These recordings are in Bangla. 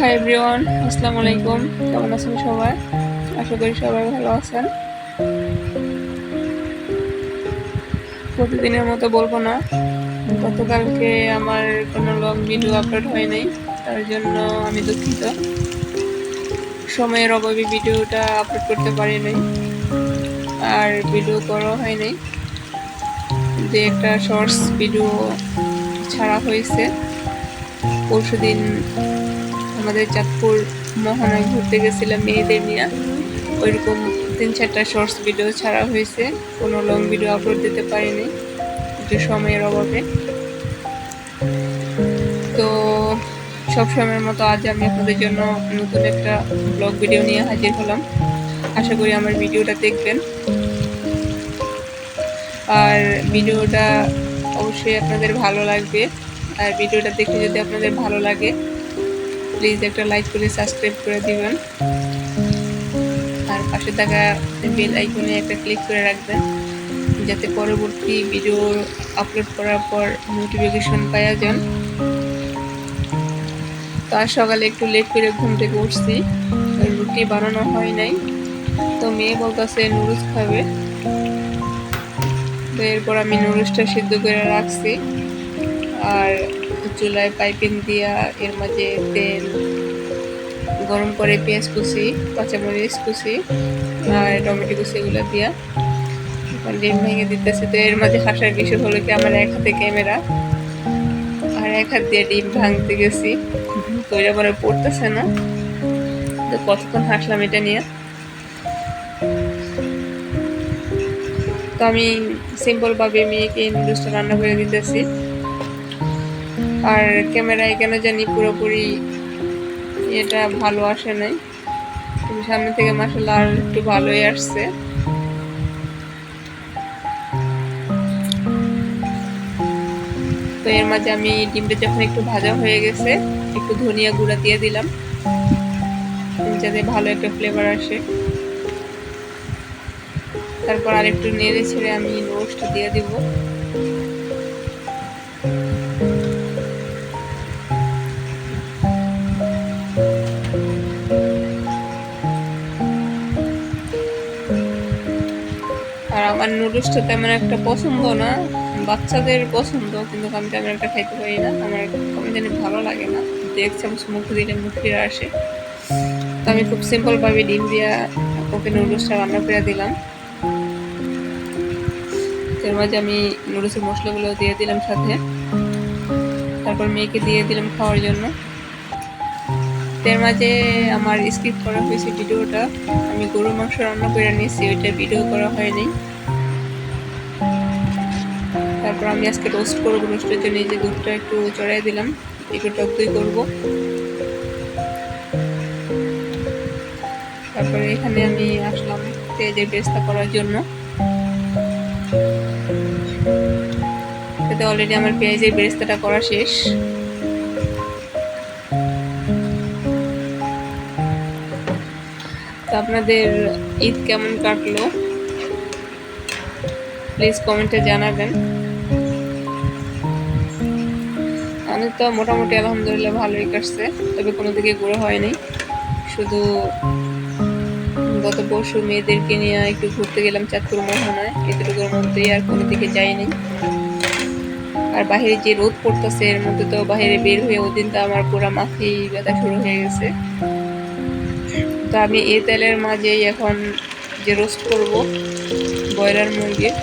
হাই এভরিওয়ান আসসালামু আলাইকুম কেমন আছেন সবাই? আশা করি সবাই ভালো আছেন। প্রতিদিনের মতো বলব না। গতকালকে আমার কোনো লং ভিডিও আপলোড হয় নাই, তার জন্য আমি দুঃখিত। সময়ের অভাবে ভিডিওটা আপলোড করতে পারি নাই, আর ভিডিও করা হয় নাই। যে একটা শর্টস ভিডিও ছাড়া হয়েছে পরশু দিন আমাদের চাঁদপুর মোহনায় ঘুরতে গেছিলাম মেয়েদের নিয়ে। ওইরকম তিন চারটা শর্টস ভিডিও ছাড়া হয়েছে। কোনো লং ভিডিও আপলোড দিতে পারিনি, একটু সময়ের অভাবে। তো সব সময়ের মতো আজ আমি আপনাদের জন্য নতুন একটা ব্লগ ভিডিও নিয়ে হাজির হলাম। আশা করি আমার ভিডিওটা দেখবেন। আর ভিডিওটা অবশ্যই আপনাদের ভালো লাগবে। আর ভিডিওটা দেখে যদি আপনাদের ভালো লাগে প্লিজ একটা লাইক করে সাবস্ক্রাইব করে দিবেন। আর পাশে থাকা বেল আইকনে একটা ক্লিক করে রাখবেন, যাতে পরবর্তী ভিডিও আপলোড করার পর নোটিফিকেশন পাওয়া যান। তো আজ সকালে একটু লেট করে ঘুম থেকে উঠছি রুটি বানানো হয় নাই। তো মেয়ে বলতেছে নুডলস খাবে। তো এরপর আমি নুডলসটা সিদ্ধ করে রাখছি, আর চুলায় পাইপিং দিয়া এর মাঝে তেল, গরম করে পেঁয়াজ কুচি, কাঁচামরিচ কুচি আর টমেটো কুচি এগুলো দিয়া ডিম ভেঙে দিতেছে। তো এর মাঝে হাসার বিষয় হলো কি আমার এক হাতে ক্যামেরা আর এক হাত দিয়ে ডিম ভাঙতে গেছি। তো এটা পরে পড়তেছে না। তো কতক্ষণ হাসলাম এটা নিয়ে? তো আমি সিম্পলভাবে মেয়েকে নুডলসটা রান্না করে দিতেছি। আর ক্যামেরায় কেন জানি পুরোপুরি এটা ভালো আসে নাই। কিন্তু সামনে থেকে মাসাল্লাহ আর একটু ভালোই আসছে। তো এর মাঝে আমি ডিমটা যখন একটু ভাজা হয়ে গেছে, একটু ধনিয়া গুঁড়া দিয়ে দিলাম। যাতে ভালো একটা ফ্লেভার আসে। তারপর আর একটু নেড়ে ছেড়ে আমি রোস্ট দিয়ে দিব। নুডলসটা তেমন একটা পছন্দ না। বাচ্চাদের পছন্দ, কিন্তু আমি তেমন একটা খাইতে পারি না। আমার কেমন জানি ভালো লাগে না। এক চামচ মুখে দিলে মুখ ফিরে আসে। তো আমি খুব সিম্পলভাবে ডিম দিয়া ওকে নুডলসটা রান্না করে দিলাম। এর মাঝে আমি নুডলসের মশলাগুলো দিয়ে দিলাম সাথে। তারপর মেয়েকে দিয়ে দিলাম খাওয়ার জন্য। এর মাঝে আমার স্কিপ করা হয়েছে ভিডিওটা আমি গরুর মাংস রান্না করে নিয়েছি, ওইটা ভিডিও করা হয়নি। আমি আজকে রোস্ট করব রোস্টের জন্য। এই যে দুধটা একটু চড়াই দিলাম, একটু টক দই করব। তারপরে এখানে আমি আসলাম পেঁয়াজের পেস্তা করার জন্য। এতে অলরেডি আমার পেঁয়াজের বেরেস্তাটা করা শেষ। তো আপনাদের ঈদ কেমন কাটলো? প্লিজ কমেন্টে জানাবেন। তো মোটামুটি আলহামদুলিল্লাহ ভালোই কাটছে, তবে কোনো দিকে ঘোরা হয়নি। শুধু গত পরশু মেয়েদেরকে নিয়ে একটু ঘুরতে গেলাম চাঁদপুর মোহনায়, এতটুকুর মধ্যেই আর কোনো দিকে যাইনি। আর বাহিরে যে রোদ পড়তেছে, এর মধ্যে তো বাহিরে বের হয়ে ওদিন তো আমার পুরো মাথায় ব্যথা শুরু হয়ে গেছে। তো আমি এই তেলের মাঝেই এখন যে রোস্ট করব, ব্রয়লার মুরগির,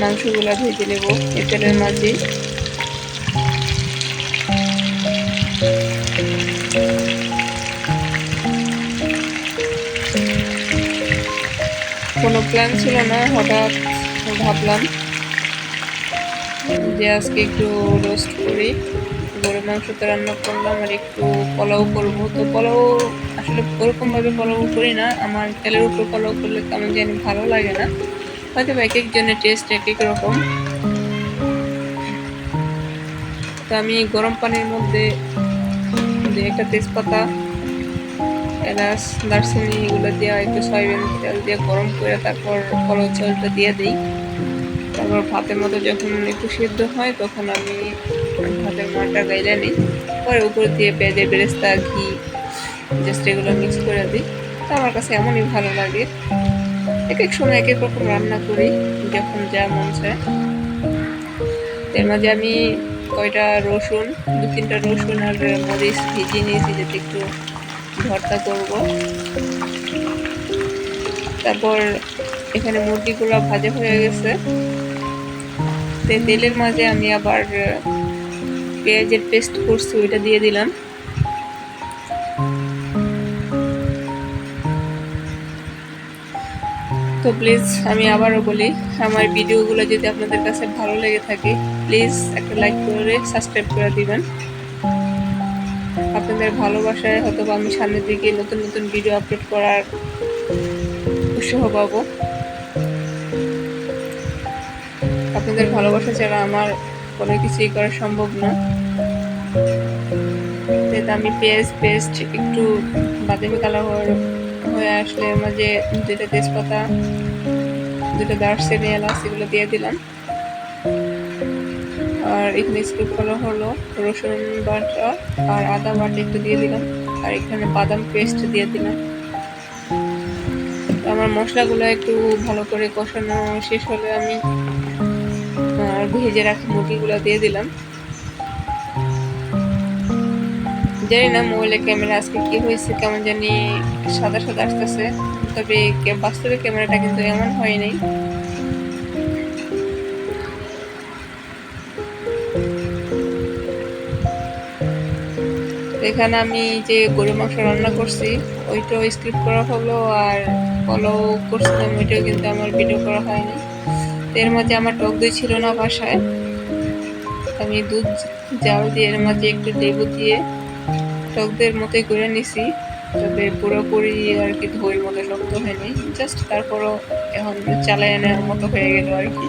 মাংসগুলো ভেজে নেব এই তেলের মাঝেই। কোনো প্ল্যান ছিল না, হঠাৎ ভাবলাম যে আজকে একটু রোস্ট করি, গরুর মাংস তো রান্না করলাম আর একটু পোলাও করব। তো পোলাও আসলে ওরকমভাবে পোলাও করি না, আমার তেলের উপর পোলাও করলে কেমন জানি ভালো লাগে না। হয়তো এক একজনের টেস্ট এক এক রকম। তো আমি গরম পানির মধ্যে একটা তেজপাতা এলাচ দারচিনি এগুলো দিয়ে একটু সয়াবিন তেল দিয়ে গরম করে তারপর কলর চালটা দিয়ে দিই। তারপর ভাতের মতো যখন একটু সিদ্ধ হয়, তখন আমি ভাতের মানটা গাইলে নিই। পরে উপর দিয়ে পেঁয়াজের বেরেস্তা, ঘি জাস্ট এগুলো মিক্স করে দিই। তো আমার কাছে এমনই ভালো লাগে। এক এক সময় এক এক রকম রান্না করি, যখন যা মন চায়। এর মাঝে আমি কয়টা রসুন, দু তিনটা রসুন আর মরিচ ভিজিয়ে নিয়েছি যাতে একটু ভর্তা করব। তারপর এখানে মুরগিগুলো ভাজা হয়ে গেছে। তেলের মাঝে আমি আবার পেঁয়াজের পেস্ট করছি, ওইটা দিয়ে দিলাম। তো প্লিজ আমি আবারও বলি, আমার ভিডিওগুলো যদি আপনাদের কাছে ভালো লেগে থাকে প্লিজ একটা লাইক করে সাবস্ক্রাইব করে দিবেন। আপনাদের ভালোবাসায় হয়তো বা আমি সামনের দিকে নতুন নতুন ভিডিও আপলোড করার উৎসাহ পাবো। আপনাদের ভালোবাসা ছাড়া আমার কোনো কিছুই করা সম্ভব না। আমি পেঁয়াজ পেস্ট একটু বাদামি কালার হয়ে আসলে মাঝে দুইটা তেজপাতা দুটো দারচিনি, এলাচ এগুলো দিয়ে দিলাম। আর এখানে স্কিপ করা হলো রসুন বাটা আর আদা বাটা একটু দিয়ে দিলাম। আর এখানে বাদাম পেস্ট দিয়ে দিলাম। আমার মশলাগুলো একটু ভালো করে কষানো শেষ হলে আমি ভেজে রাখা মুরগিগুলো দিয়ে দিলাম। জানি না মোবাইলের ক্যামেরা আজকে কি হয়েছে, কেমন জানি সাদা সাদা আসতেছে। তবে বাস্তবে ক্যামেরাটা কিন্তু এমন হয়নি। এখানে আমি যে গরু মাংস রান্না করছি, ওইটাও স্ক্রিপ্ট করা হলো আর ফলো করছিলাম, ওইটাও কিন্তু আমার ভিডিও করা হয়নি। এর মাঝে আমার টক দই ছিল না বাসায়। আমি দুধ জাল দিয়ে এর মাঝে একটু লেবু দিয়ে টক দইয়ের মতোই করে নিছি। তবে পুরোপুরি আর কি দইয়ের মতো শক্ত হয়নি জাস্ট তারপরও এখন চালায় নেওয়ার মতো হয়ে গেল আর কি।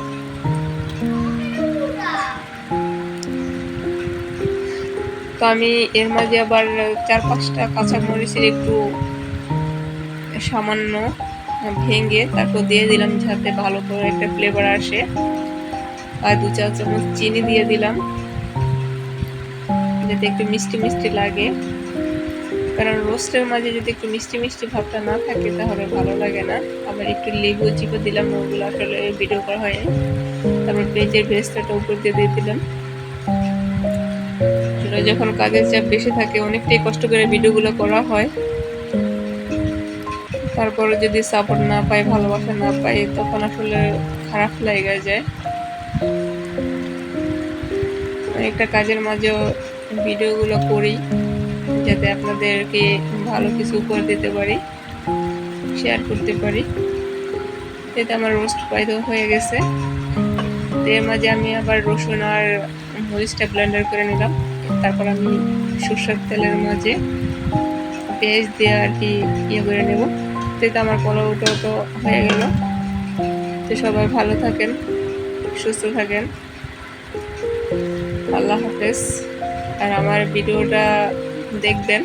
তো আমি এর মাঝে আবার চার পাঁচটা কাঁচা মরিচের একটু সামান্য ভেঙে তারপর দিয়ে দিলাম যাতে ভালো করে একটা ফ্লেভার আসে। আর দু চার চামচ চিনি দিয়ে দিলাম। যাতে একটু মিষ্টি মিষ্টি লাগে। কারণ রোস্টের মাঝে যদি একটু মিষ্টি মিষ্টি ভাবটা না থাকে তাহলে ভালো লাগে না। আবার একটু লেবু চিপে দিলাম, ওগুলো আসলে ভিডিও করা হয়নি। তারপর পেঁয়াজের ভেস্তাটা উপর দিয়ে দিয়ে দিলাম। যখন কাজের চাপ বেশি থাকে, অনেকটাই কষ্ট করে ভিডিওগুলো করা হয়। তারপরে যদি সাপোর্ট না পাই ভালোবাসা না পাই তখন আসলে খারাপ লেগে যায়। একটা কাজের মাঝেও ভিডিওগুলো করি, যাতে আপনাদেরকে ভালো কিছু উপহার দিতে পারি শেয়ার করতে পারি। এতে আমার রোস্ট পাইতে হয়ে গেছে। এর মাঝে আমি আবার রসুন আর মরিচটা ব্লেন্ডার করে নিলাম। তারপর আমি সরষের তেলের মাঝে পেঁয়াজ দিয়ে আর কি ইয়ে করে নেব। তো আমার পোলাওটাও তো হয়ে গেল। তো সবাই ভালো থাকেন, সুস্থ থাকেন। আল্লাহ হাফেজ। আর আমার ভিডিওটা দেখবেন।